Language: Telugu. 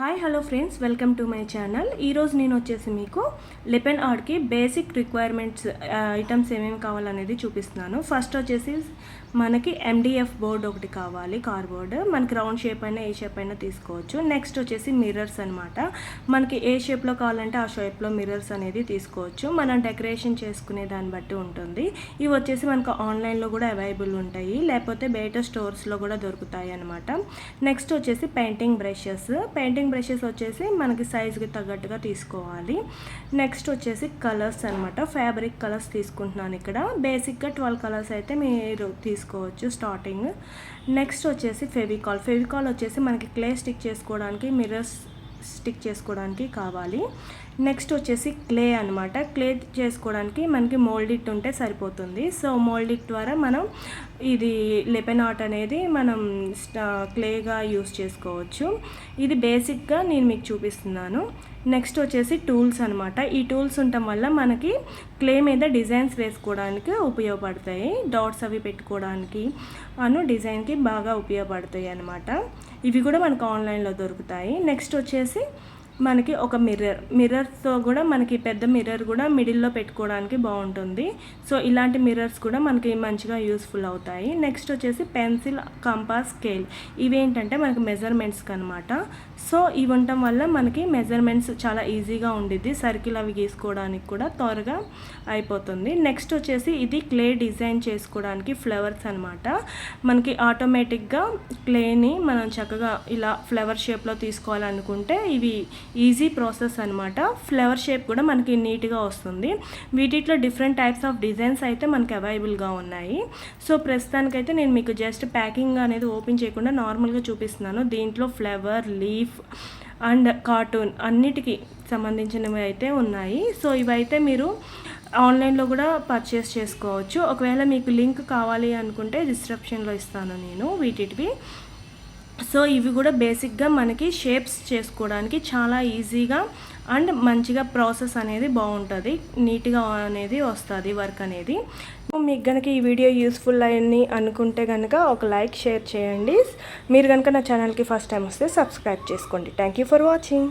Hi hello friends welcome to my channel. ఈరోజు నేను వచ్చేసి మీకు లిపెన్ ఆర్ట్కి బేసిక్ రిక్వైర్మెంట్స్ ఐటమ్స్ ఏమేమి కావాలనేది చూపిస్తున్నాను. ఫస్ట్ వచ్చేసి మనకి ఎండిఎఫ్ బోర్డ్ ఒకటి కావాలి కార్ బోర్డ్. మనకి రౌండ్ షేప్ అయినా ఏ షేప్ అయినా తీసుకోవచ్చు. నెక్స్ట్ వచ్చేసి మిర్రర్స్ అనమాట మనకి ఏ షేప్లో కావాలంటే ఆ షేప్లో మిర్రర్స్ అనేది తీసుకోవచ్చు. మనం డెకరేషన్ చేసుకునే దాన్ని బట్టి ఉంటుంది. ఇవి వచ్చేసి మనకు ఆన్లైన్లో కూడా అవైలబుల్ ఉంటాయి. లేకపోతే బయట స్టోర్స్లో కూడా దొరుకుతాయి అనమాట నెక్స్ట్ వచ్చేసి పెయింటింగ్ బ్రషెస్. పెయింటింగ్ బ్రషెస్ వచ్చేసి మనకి సైజుకి తగ్గట్టుగా తీసుకోవాలి. నెక్స్ట్ వచ్చేసి కలర్స్ అనమాట ఫ్యాబ్రిక్ కలర్స్ తీసుకుంటున్నాను ఇక్కడ. బేసిక్గా ట్వెల్వ్ కలర్స్ అయితే మీరు తీసుకోవచ్చు స్టార్టింగ్ నెక్స్ట్ వచ్చేసి ఫెవికాల్ ఫెవికాల్ వచ్చేసి మనకి క్లే స్టిక్ చేసుకోవడానికి మిర్రర్స్ స్టిక్ చేసుకోవడానికి కావాలి. నెక్స్ట్ వచ్చేసి క్లే అనమాట క్లే చేసుకోవడానికి మనకి మోల్డిట్ ఉంటే సరిపోతుంది. సో మోల్డిట్ ద్వారా మనం ఇది లెపెన్ ఆర్ట్ అనేది మనం క్లేగా యూస్ చేసుకోవచ్చు. ఇది బేసిక్గా నేను మీకు చూపిస్తున్నాను. నెక్స్ట్ వచ్చేసి టూల్స్ అనమాట ఈ టూల్స్ ఉండటం వల్ల మనకి క్లే మీద డిజైన్స్ వేసుకోవడానికి ఉపయోగపడతాయి. డాట్స్ అవి పెట్టుకోవడానికి అను డిజైన్కి బాగా ఉపయోగపడతాయి అనమాట ఇవి కూడా మనకు ఆన్లైన్లో దొరుకుతాయి. నెక్స్ట్ వచ్చేసి మనకి ఒక మిర్రర్ మిర్రర్స్తో కూడా మనకి పెద్ద మిర్రర్ కూడా మిడిల్లో పెట్టుకోవడానికి బాగుంటుంది. సో ఇలాంటి మిర్రర్స్ కూడా మనకి మంచిగా యూస్ఫుల్ అవుతాయి. నెక్స్ట్ వచ్చేసి పెన్సిల్ కంపాస్ స్కేల్ ఇవేంటంటే మనకి మెజర్మెంట్స్కి అనమాట సో ఇవి ఉండటం వల్ల మనకి మెజర్మెంట్స్ చాలా ఈజీగా ఉండిద్ది. సర్కిల్ అవి గీసుకోవడానికి కూడా త్వరగా అయిపోతుంది. నెక్స్ట్ వచ్చేసి ఇది క్లే డిజైన్ చేసుకోవడానికి ఫ్లవర్స్ అనమాట మనకి ఆటోమేటిక్గా క్లేని మనం చక్కగా ఇలా ఫ్లవర్ షేప్లో తీసుకోవాలనుకుంటే ఇవి ఈజీ ప్రాసెస్ అనమాట ఫ్లవర్ షేప్ కూడా మనకి నీట్గా వస్తుంది. వీటిలో డిఫరెంట్ టైప్స్ ఆఫ్ డిజైన్స్ అయితే మనకి అవైలబుల్గా ఉన్నాయి. సో ప్రస్తుతానికైతే నేను మీకు జస్ట్ ప్యాకింగ్ అనేది ఓపెన్ చేయకుండా నార్మల్గా చూపిస్తున్నాను. దీంట్లో ఫ్లవర్ లీఫ్ అండ్ కార్టూన్ అన్నిటికీ సంబంధించినవి అయితే ఉన్నాయి. సో ఇవైతే మీరు ఆన్లైన్లో కూడా పర్చేస్ చేసుకోవచ్చు. ఒకవేళ మీకు లింక్ కావాలి అనుకుంటే డిస్క్రిప్షన్లో ఇస్తాను నేను వీటివి సో ఇవి కూడా బేసిక్గా మనకి షేప్స్ చేసుకోవడానికి చాలా ఈజీగా అండ్ మంచిగా ప్రాసెస్ అనేది బాగుంటుంది. నీట్గా అనేది వస్తుంది వర్క్ అనేది. మీకు కనుక ఈ వీడియో యూస్ఫుల్ అయ్యింది అనుకుంటే కనుక ఒక లైక్ షేర్ చేయండి. మీరు కనుక నా ఛానల్కి ఫస్ట్ టైం వస్తే సబ్స్క్రైబ్ చేసుకోండి. Thank you for watching.